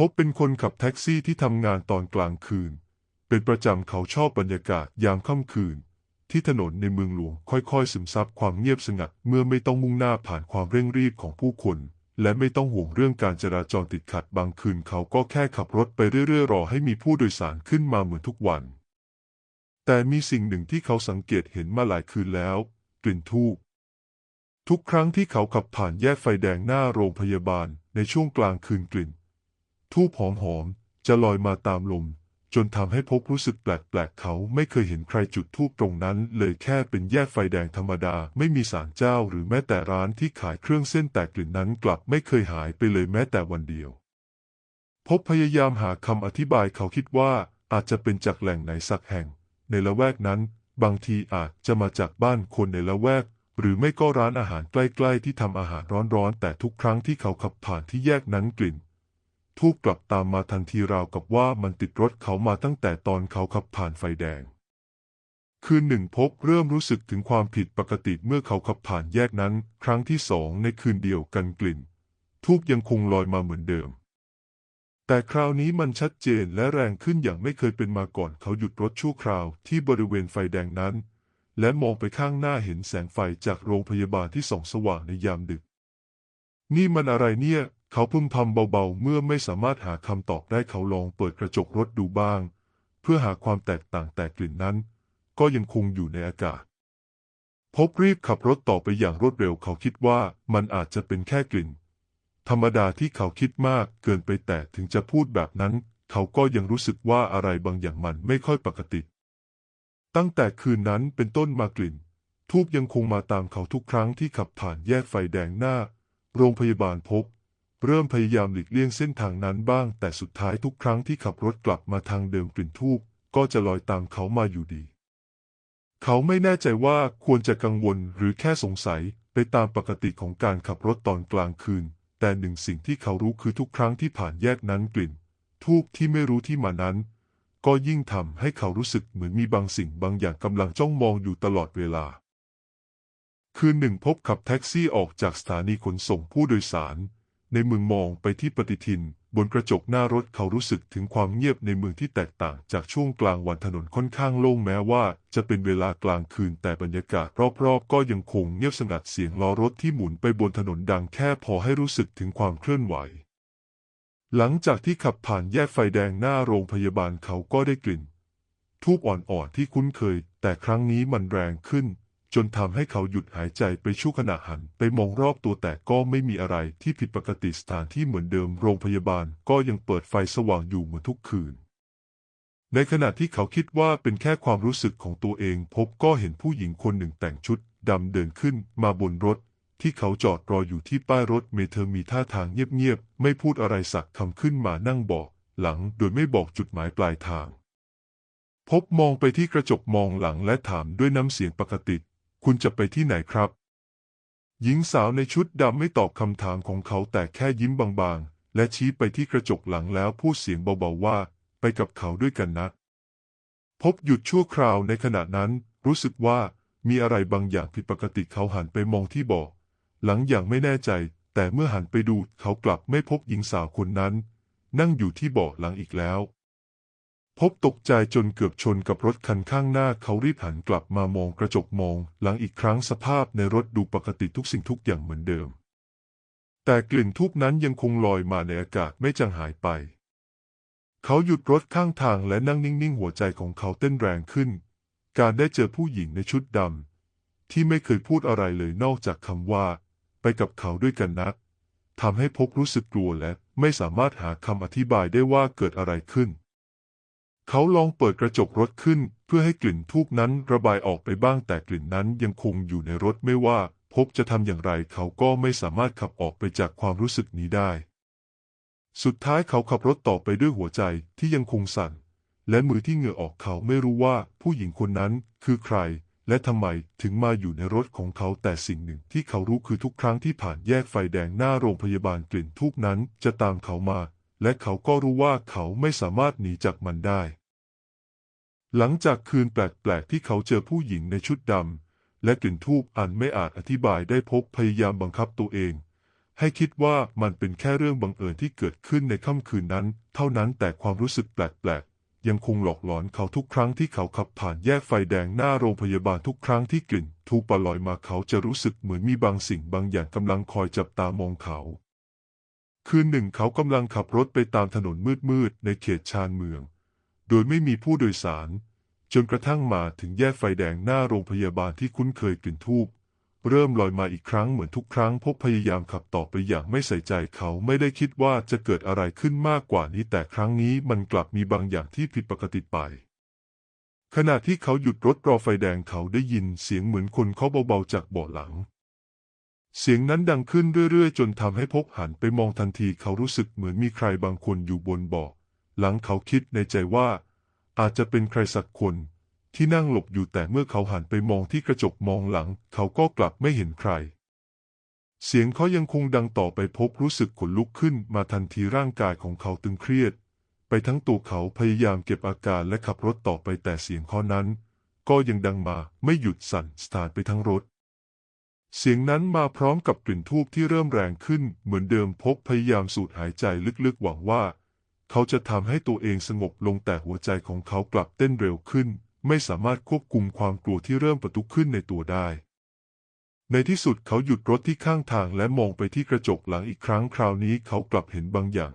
พบเป็นคนขับแท็กซี่ที่ทำงานตอนกลางคืน เป็นประจำเขาชอบบรรยากาศยามค่ำคืน ที่ถนนในเมืองหลวงค่อยๆ ซึมซับความเงียบสงัดเมื่อไม่ต้องมุ่งหน้าผ่านความเร่งรีบของผู้คนและไม่ต้องห่วงเรื่องการจราจรติดขัดบางคืนเขาก็แค่ขับรถไปเรื่อยๆ รอให้มีผู้โดยสารขึ้นมาเหมือนทุกวัน แต่มีสิ่งหนึ่งที่เขาสังเกตเห็นมาหลายคืนแล้ว กลิ่นทูบทุกครั้งที่เขาขับผ่านแยกไฟแดงหน้าโรงพยาบาลในช่วงกลางคืนกลิ่น ทูบหอมๆจะลอยมาตามลม จนทำให้พบรู้สึกแปลกๆ เขาไม่เคยเห็นใครจุดทูบตรงนั้น เลยแค่เป็นแยกไฟแดงธรรมดา ไม่มีศาลเจ้าหรือแม้แต่ร้านที่ขายเครื่องเส้นแต่กลิ่นนั้นกลับไม่เคยหายไปเลยแม้แต่วันเดียว พบพยายามหาคำอธิบายเขาคิดว่าอาจจะเป็นจากแหล่งไหนสักแห่ง ในละแวกนั้น บางทีอาจจะมาจากบ้านคนในละแวก หรือไม่ก็ร้านอาหารใกล้ ๆ ที่ทำอาหารร้อนๆแต่ทุกครั้งที่เขาขับผ่านที่แยกนั้นกลิ่น ทูบกลับตามมาทันทีราวกับว่ามันติดรถเขามาตั้งแต่ตอนเขาขับผ่านไฟแดง คืนหนึ่งพบเริ่มรู้สึกถึงความผิดปกติเมื่อเขาขับผ่านแยกนั้น ครั้งที่สองในคืนเดียวกันกลิ่น ทูบยังคงลอยมาเหมือนเดิม แต่คราวนี้มันชัดเจนและแรงขึ้นอย่างไม่เคยเป็นมาก่อนเขาหยุดรถชั่วคราวที่บริเวณไฟแดงนั้น และมองไปข้างหน้าเห็นแสงไฟจากโรงพยาบาลที่ส่องสว่างในยามดึกนี่มันอะไรเนี่ย เขาพึมพำเบาๆ เมื่อไม่สามารถหาคำตอบได้เขาลองเปิดกระจกรถดูบ้าง เพื่อหาความแตกต่างแต่กลิ่นนั้น ก็ยังคงอยู่ในอากาศ พบรีบขับรถต่อไปอย่างรวดเร็วเขาคิดว่ามันอาจจะเป็นแค่กลิ่น ธรรมดาที่เขาคิดมากเกินไปแต่ถึงจะพูดแบบนั้น เขาก็ยังรู้สึกว่าอะไรบางอย่างมันไม่ค่อยปกติ ตั้งแต่คืนนั้นเป็นต้นมากลิ่นทูบยังคงมาตามเขาทุกครั้งที่ขับผ่านแยกไฟแดงหน้า โรงพยาบาลพบ เริ่มพยายามหลีกเลี่ยงเส้นทางนั้นบ้าง แต่สุดท้ายทุกครั้งที่ขับรถกลับมาทางเดิมกลิ่นทูบก็จะลอยตามเขามาอยู่ดี เขาไม่แน่ใจว่าควรจะกังวลหรือแค่สงสัยไปตามปกติของการขับรถตอนกลางคืน แต่หนึ่งสิ่งที่เขารู้คือทุกครั้งที่ผ่านแยกนั้นกลิ่นทูบที่ไม่รู้ที่มานั้น ก็ยิ่งทำให้เขารู้สึกเหมือนมีบางสิ่งบางอย่างกำลังจ้องมองอยู่ตลอดเวลา คืนหนึ่งพบขับแท็กซี่ออกจากสถานีขนส่งผู้โดยสาร ในเมืองมองไปที่ปฏิทิน บนกระจกหน้ารถเขารู้สึกถึงความเงียบในเมืองที่แตกต่างจากช่วงกลางวันถนนค่อนข้างโล่งแม้ว่า จะเป็นเวลากลางคืนแต่บรรยากาศรอบๆ ก็ยังคงเงียบสงัดเสียงล้อรถที่หมุนไปบนถนนดังแค่พอให้รู้สึกถึงความเคลื่อนไหว หลังจากที่ขับผ่านแยกไฟแดงหน้าโรงพยาบาลเขาก็ได้กลิ่นทูบอ่อนๆที่คุ้นเคย แต่ครั้งนี้มันแรงขึ้น จนทำให้เขาหยุดหายใจไปชั่วขณะหัน ไปมองรอบตัวแต่ก็ไม่มีอะไรที่ผิดปกติสถานที่เหมือนเดิมโรงพยาบาลก็ยังเปิดไฟสว่างอยู่เหมือนทุกคืน ในขณะที่เขาคิดว่าเป็นแค่ความรู้สึกของตัวเอง พบก็เห็นผู้หญิงคนหนึ่งแต่งชุดดำเดินขึ้นมาบนรถ ที่เขาจอดรออยู่ที่ป้ายรถเมเธอมีท่าทางเงียบๆไม่พูดอะไรสักคำขึ้นมานั่งเบอกหลังโดยไม่บอกจุดหมายปลายทาง พบมองไปที่กระจกมองหลังและถามด้วยน้ำเสียงปกติ คุณจะไปที่ไหนครับ หญิงสาวในชุดดำไม่ตอบคำถามของเขาแต่แค่ยิ้มบางๆ และชี้ไปที่กระจกหลังแล้วพูดเสียงเบาๆว่า ไปกับเขาด้วยกันนะ พบหยุดชั่วคราวในขณะนั้น รู้สึกว่ามีอะไรบางอย่างผิดปกติเขาหันไปมองที่บาะหลังอย่างไม่แน่ใจ แต่เมื่อหันไปดูเขากลับไม่พบหญิงสาวคนนั้น นั่งอยู่ที่บาะหลังอีกแล้ว พบตกใจจนเกือบชนกับรถคันข้างหน้าเขารีบหันกลับมามองกระจกมองหลังอีกครั้งสภาพในรถดูปกติทุกสิ่งทุกอย่างเหมือนเดิม แต่กลิ่นทุกนั้นยังคงลอยมาในอากาศไม่จางหายไป เขาหยุดรถข้างทางและนั่งนิ่งๆหัวใจของเขาเต้นแรงขึ้น การได้เจอผู้หญิงในชุดดำที่ไม่เคยพูดอะไรเลยนอกจากคำว่า ไปกับเขาด้วยกันนะทำให้พกรู้สึกกลัวและไม่สามารถหาคำอธิบายได้ว่าเกิดอะไรขึ้น เขาลองเปิดกระจกรถขึ้น เพื่อให้กลิ่นทูบนั้นระบายออกไปบ้างแต่กลิ่นนั้นยังคงอยู่ในรถไม่ว่าพบจะทำอย่างไรเขาก็ไม่สามารถขับออกไปจากความรู้สึกนี้ได้ สุดท้ายเขาขับรถต่อไปด้วยหัวใจที่ยังคงสั่น และมือที่เหงื่อออกเขาไม่รู้ว่าผู้หญิงคนนั้นคือใคร และทำไมถึงมาอยู่ในรถของเขาแต่สิ่งหนึ่งที่เขารู้คือทุกครั้งที่ผ่านแยกไฟแดงหน้าโรงพยาบาลกลิ่นทูบนั้นจะตามเขามา และเขาก็รู้ว่าเขาไม่สามารถหนีจากมันได้ หลังจากคืนแปลกๆที่เขาเจอผู้หญิงในชุดดำและกลิ่นทูบอันไม่อาจอธิบายได้พบพยายามบังคับตัวเอง ให้คิดว่ามันเป็นแค่เรื่องบังเอิญที่เกิดขึ้นในค่ำคืนนั้น เท่านั้นแต่ความรู้สึกแปลกๆยังคงหลอกหลอนเขาทุกครั้งที่เขาขับผ่านแยกไฟแดงหน้าโรงพยาบาลทุกครั้งที่กลิ่นทูปลอยมาเขาจะรู้สึกเหมือนมีบางสิ่งบางอย่างกำลังคอยจับตามองเขา คืนหนึ่งเขากำลังขับรถไปตามถนนมืดๆในเขตชานเมือง โดยไม่มีผู้โดยสาร จนกระทั่งมาถึงแยกไฟแดงหน้าโรงพยาบาลที่คุ้นเคยกลิ่นทูบเริ่มลอยมาอีกครั้งเหมือนทุกครั้งพบพยายามขับต่อไปอย่างไม่ใส่ใจเขาไม่ได้คิดว่าจะเกิดอะไรขึ้นมากกว่านี้แต่ครั้งนี้มันกลับมีบางอย่างที่ผิดปกติไป ขณะที่เขาหยุดรถรอไฟแดงเขาได้ยินเสียงเหมือนคนเคาะเบาๆจากเบาะหลัง เสียงนั้นดังขึ้นเรื่อยๆ จนทำให้พบหันไปมองทันทีเขารู้สึกเหมือนมีใครบางคนอยู่บนเบาะหลังเขาคิดในใจว่า อาจจะเป็นใครสักคนที่นั่งหลบอยู่แต่เมื่อเขาหันไปมองที่กระจกมองหลัง เขาก็กลับไม่เห็นใคร เสียงเขายังคงดังต่อไปพบรู้สึกขนลุกขึ้นมาทันทีร่างกายของเขาตึงเครียด ไปทั้งตัวเขาพยายามเก็บอาการและขับรถต่อไปแต่เสียงเขานั้น ก็ยังดังมาไม่หยุดสั่นสถานไปทั้งรถ เสียงนั้นมาพร้อมกับกลิ่นทูบที่เริ่มแรงขึ้นเหมือนเดิมพบพยายามสูดหายใจลึกๆหวังว่า เขาจะทำให้ตัวเองสงบลงแต่หัวใจของเขากลับเต้นเร็วขึ้น ไม่สามารถควบคุมความกลัวที่เริ่มประทุขึ้นในตัวได้ ในที่สุดเขาหยุดรถที่ข้างทางและมองไปที่กระจกหลังอีกครั้งคราวนี้เขากลับเห็นบางอย่าง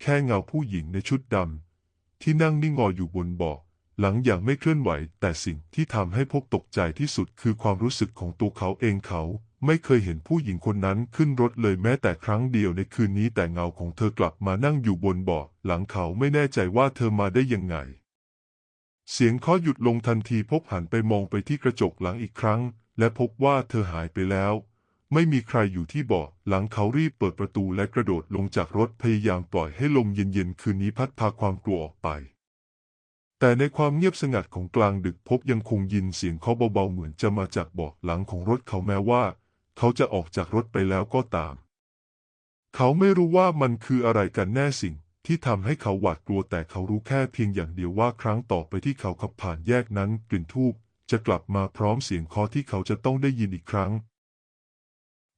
แค่เงาผู้หญิงในชุดดำที่นั่งนิ่งงออยู่บนเบาะ หลังอย่างไม่เคลื่อนไหว แต่สิ่งที่ทำให้พบตกใจที่สุดคือความรู้สึกของตัวเขาเองเขา ไม่เคยเห็นผู้หญิงคนนั้นขึ้นรถเลยแม้แต่ครั้งเดียวในคืนนี้แต่เงาของเธอกลับมานั่งอยู่บนเบาะหลังเขาไม่แน่ใจว่าเธอมาได้ยังไง เสียงเคาะหยุดลงทันทีพบหันไปมองไปที่กระจกหลังอีกครั้ง และพบว่าเธอหายไปแล้วไม่มีใครอยู่ที่เบาะหลังเขารีบเปิดประตูและกระโดดลงจากรถพยายามปล่อยให้ลมเย็นๆ คืนนี้พัดพาความกลัวออกไป แต่ในความเงียบสงัดของกลางดึกพบยังคงยินเสียงเคาะเบาๆเหมือนจะมาจากเบาะหลังของรถเขาแม้ว่า เขาจะออกจากรถไปแล้วก็ตาม เขาไม่รู้ว่ามันคืออะไรกันแน่สิ่งที่ทำให้เขาหวาดกลัวแต่เขารู้แค่เพียงอย่างเดียวว่าครั้งต่อไปที่เขาขับผ่านแยกนั้นกลิ่นทูบจะกลับมาพร้อมเสียงเคาะที่เขาจะต้องได้ยินอีกครั้ง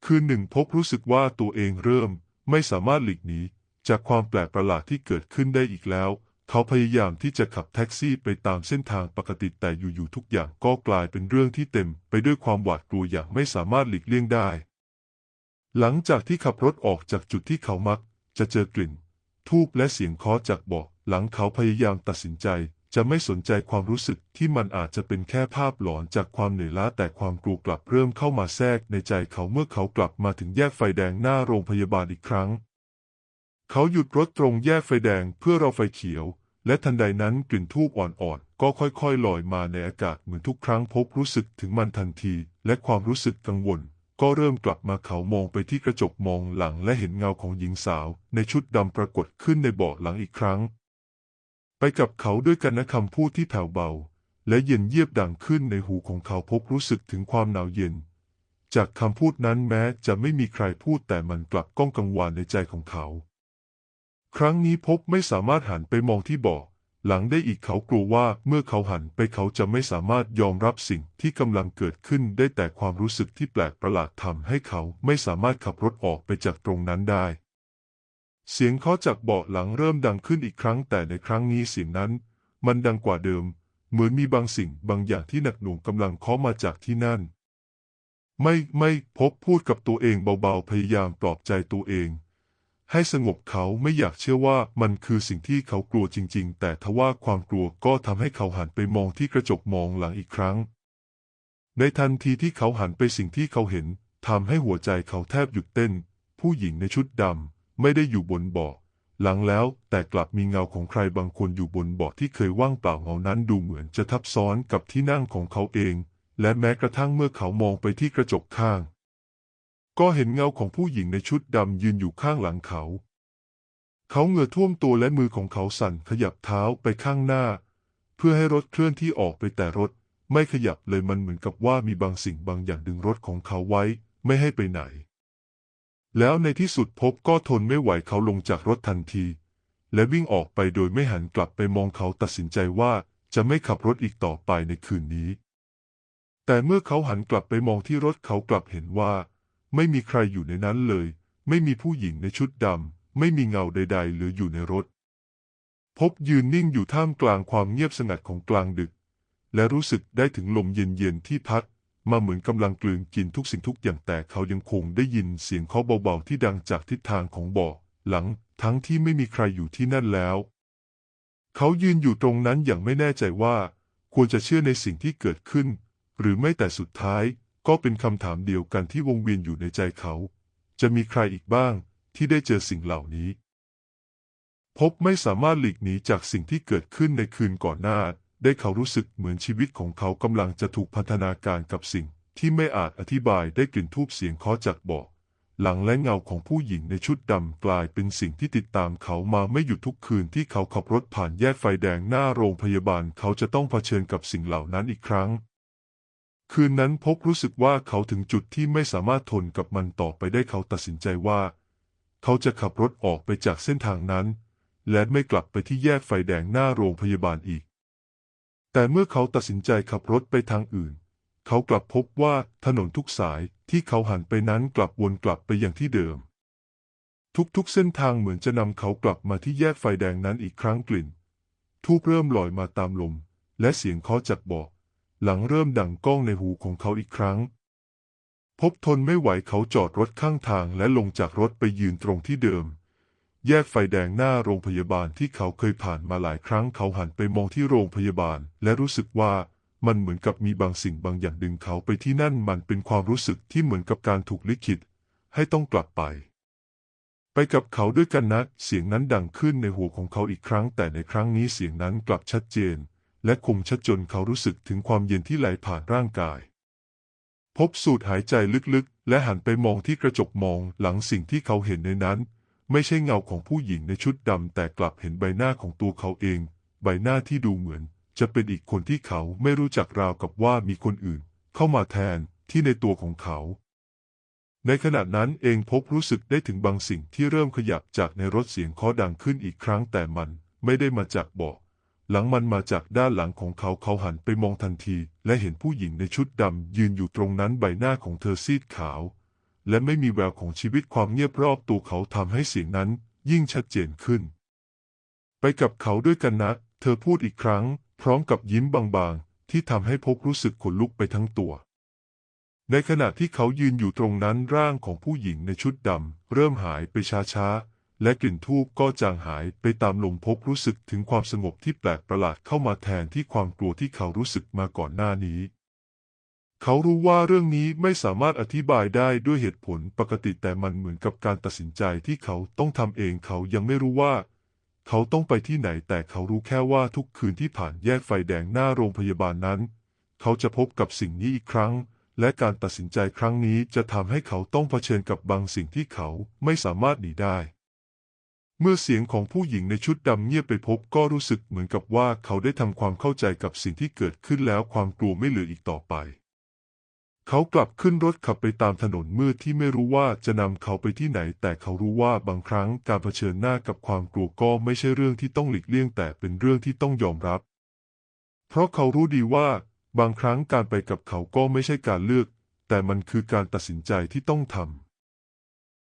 คืนหนึ่งพบรู้สึกว่าตัวเองเริ่มไม่สามารถหลีกหนีจากความแปลกประหลาดที่เกิดขึ้นได้อีกแล้ว เขาพยายามที่จะขับแท็กซี่ไปตามเส้นทางปกติแต่อยู่ๆทุกอย่างก็กลายเป็นเรื่องที่เต็มไปด้วยความหวาดกลัวอย่างไม่สามารถหลีกเลี่ยงได้ หลังจากที่ขับรถออกจากจุดที่เขามัก จะเจอกลิ่น ทูบและเสียงเคาะจากเบาะหลังเขาพยายามตัดสินใจ จะไม่สนใจความรู้สึกที่มันอาจจะเป็นแค่ภาพหลอนจากความเหนื่อยล้าแต่ความกลัวกลับเริ่มเข้ามาแทรกในใจเขาเมื่อเขากลับมาถึงแยกไฟแดงหน้าโรงพยาบาลอีกครั้ง เขาหยุดรถตรงแยกไฟแดงเพื่อรอไฟเขียว และทันใดนั้นกลิ่นทูบอ่อนๆก็ค่อยๆลอยมาในอากาศเหมือนทุกครั้งพบรู้สึกถึงมันทันที และความรู้สึกกังวล ก็เริ่มกลับมาเขามองไปที่กระจกมองหลังและเห็นเงาของหญิงสาว ในชุดดำปรากฏขึ้นในเบาะหลังอีกครั้ง ไปกับเขาด้วยกันนะคำพูดที่แผ่วเบา และเย็นเยียบดังขึ้นในหูของเขาพบรู้สึกถึงความหนาวเย็น จากคำพูดนั้นแม้จะไม่มีใครพูดแต่มันกลับก้องกังวานในใจของเขา ครั้งนี้พบไม่สามารถหันไปมองที่เบาะหลังได้อีกเขากลัวว่าเมื่อเขาหันไปเขาจะไม่สามารถยอมรับสิ่งที่กำลังเกิดขึ้นได้แต่ความรู้สึกที่แปลกประหลาดทำให้เขาไม่สามารถขับรถออกไปจากตรงนั้นได้ เสียงเคาะจากเบาะหลังเริ่มดังขึ้นอีกครั้งแต่ในครั้งนี้เสียงนั้น มันดังกว่าเดิม เหมือนมีบางสิ่งบางอย่างที่หนักหน่วงกำลังเคาะมาจากที่นั่น ไม่ไม่พบพูดกับตัวเองเบาๆพยายามปลอบใจตัวเอง ให้สงบเขาไม่อยากเชื่อว่ามันคือสิ่งที่เขากลัวจริง ๆ แต่ทว่าความกลัวก็ทำให้เขาหันไปมองที่กระจกมองหลังอีกครั้ง ในทันทีที่เขาหันไปสิ่งที่เขาเห็นทำให้หัวใจเขาแทบหยุดเต้น ผู้หญิงในชุดดำไม่ได้อยู่บนเบาะหลังแล้วแต่กลับมีเงาของใครบางคนอยู่บนเบาะที่เคยว่างเปล่าเงานั้นดูเหมือนจะทับซ้อนกับที่นั่งของเขาเอง และแม้กระทั่งเมื่อเขามองไปที่กระจกข้าง ก็เห็นเงาของผู้หญิงในชุดดำยืนอยู่ข้างหลังเขา เขาเหงื่อท่วมตัวและมือของเขาสั่นขยับเท้าไปข้างหน้า เพื่อให้รถเคลื่อนที่ออกไปแต่รถไม่ขยับเลยมันเหมือนกับว่ามีบางสิ่งบางอย่างดึงรถของเขาไว้ไม่ให้ไปไหน แล้วในที่สุดพบก็ทนไม่ไหวเขาลงจากรถทันที และวิ่งออกไปโดยไม่หันกลับไปมองเขาตัดสินใจว่าจะไม่ขับรถอีกต่อไปในคืนนี้ แต่เมื่อเขาหันกลับไปมองที่รถเขากลับเห็นว่า ไม่มีใครอยู่ในนั้นเลย ไม่มีผู้หญิงในชุดดำ ไม่มีเงาใด ๆ เหลืออยู่ในรถ พบยืนนิ่งอยู่ท่ามกลางความเงียบสงัดของกลางดึก และรู้สึกได้ถึงลมเย็นๆที่พัด มาเหมือนกำลังกลืนกินทุกสิ่งทุกอย่างแต่เขายังคงได้ยินเสียงเคาะเบาๆที่ดังจากทิศทางของบ่อหลังทั้งที่ไม่มีใครอยู่ที่นั่นแล้ว เขายืนอยู่ตรงนั้นอย่างไม่แน่ใจว่า ควรจะเชื่อในสิ่งที่เกิดขึ้น หรือไม่แต่สุดท้าย ก็เป็นคำถามเดียวกันที่วงเวียนอยู่ในใจเขา จะมีใครอีกบ้างที่ได้เจอสิ่งเหล่านี้ พบไม่สามารถหลีกหนีจากสิ่งที่เกิดขึ้นในคืนก่อนหน้า ได้เขารู้สึกเหมือนชีวิตของเขากำลังจะถูกพันธนาการกับสิ่งที่ไม่อาจอธิบายได้กลิ่นทูบเสียงเคาะจากบาะหลังและเงาของผู้หญิงในชุดดำกลายเป็นสิ่งที่ติดตามเขามาไม่หยุดทุกคืนที่เขาขับรถผ่านแยกไฟแดงหน้าโรงพยาบาลเขาจะต้องเผชิญกับสิ่งเหล่านั้นอีกครั้ง คืนนั้นพบรู้สึกว่าเขาถึงจุดที่ไม่สามารถทนกับมันต่อไปได้เขาตัดสินใจว่า เขาจะขับรถออกไปจากเส้นทางนั้น และไม่กลับไปที่แยกไฟแดงหน้าโรงพยาบาลอีก แต่เมื่อเขาตัดสินใจขับรถไปทางอื่น เขากลับพบว่าถนนทุกสายที่เขาหันไปนั้นกลับวนกลับไปอย่างที่เดิม ทุกๆเส้นทางเหมือนจะนำเขากลับมาที่แยกไฟแดงนั้นอีกครั้งกลิ่นทูบเริ่มลอยมาตามลม และเสียงเคาะจากบาะ หลังเริ่มดังก้องในหูของเขาอีกครั้ง พบทนไม่ไหวเขาจอดรถข้างทางและลงจากรถไปยืนตรงที่เดิม แยกไฟแดงหน้าโรงพยาบาลที่เขาเคยผ่านมาหลายครั้งเขาหันไปมองที่โรงพยาบาล และรู้สึกว่ามันเหมือนกับมีบางสิ่งบางอย่างดึงเขาไปที่นั่นมันเป็นความรู้สึกที่เหมือนกับการถูกลิขิต ให้ต้องกลับไป ไปกับเขาด้วยกันนะ เสียงนั้นดังขึ้นในหัวของเขาอีกครั้ง แต่ในครั้งนี้เสียงนั้นกลับชัดเจน และคมชัดจนเขารู้สึกถึงความเย็นที่ไหลผ่านร่างกาย พบสูดหายใจลึกๆ และหันไปมองที่กระจกมองหลังสิ่งที่เขาเห็นในนั้น ไม่ใช่เงาของผู้หญิงในชุดดำแต่กลับเห็นใบหน้าของตัวเขาเอง ใบหน้าที่ดูเหมือน จะเป็นอีกคนที่เขาไม่รู้จักราวกับว่ามีคนอื่น เข้ามาแทนที่ในตัวของเขาในขณะนั้นเองพบรู้สึกได้ถึงบางสิ่งที่เริ่มขยับจากในรถเสียงเคาะดังขึ้นอีกครั้งแต่มันไม่ได้มาจากเบาะ หลังมันมาจากด้านหลังของเขาเขาหันไปมองทันที และเห็นผู้หญิงในชุดดำยืนอยู่ตรงนั้นใบหน้าของเธอซีดขาว และไม่มีแววของชีวิตความเงียบรอบตัวเขาทำให้เสียงนั้นยิ่งชัดเจนขึ้น ไปกับเขาด้วยกันนะ เธอพูดอีกครั้ง พร้อมกับยิ้มบางๆ ที่ทำให้พบรู้สึกขนลุกไปทั้งตัว ในขณะที่เขายืนอยู่ตรงนั้นร่างของผู้หญิงในชุดดำเริ่มหายไปช้าๆ และกลิ่นทูบก็จางหายไปตามลมพบรู้สึกถึงความสงบที่แปลกประหลาดเข้ามาแทนที่ความกลัวที่เขารู้สึกมาก่อนหน้านี้ เขารู้ว่าเรื่องนี้ไม่สามารถอธิบายได้ด้วยเหตุผลปกติแต่มันเหมือนกับการตัดสินใจที่เขาต้องทำเองเขายังไม่รู้ว่า เขาต้องไปที่ไหนแต่เขารู้แค่ว่าทุกคืนที่ผ่านแยกไฟแดงหน้าโรงพยาบาลนั้น เขาจะพบกับสิ่งนี้อีกครั้งและการตัดสินใจครั้งนี้จะทำให้เขาต้องเผชิญกับบางสิ่งที่เขาไม่สามารถหนีได้ เมื่อเสียงของผู้หญิงในชุดดำเงียบไปพบก็รู้สึกเหมือนกับว่าเขาได้ทำความเข้าใจกับสิ่งที่เกิดขึ้นแล้วความกลัวไม่เหลืออีกต่อไป เขากลับขึ้นรถขับไปตามถนนมืดที่ไม่รู้ว่าจะนำเขาไปที่ไหน แต่เขารู้ว่าบางครั้งการเผชิญหน้ากับความกลัวก็ไม่ใช่เรื่องที่ต้องหลีกเลี่ยงแต่เป็นเรื่องที่ต้องยอมรับ เพราะเขารู้ดีว่า บางครั้งการไปกับเขาก็ไม่ใช่การเลือก แต่มันคือการตัดสินใจที่ต้องทำ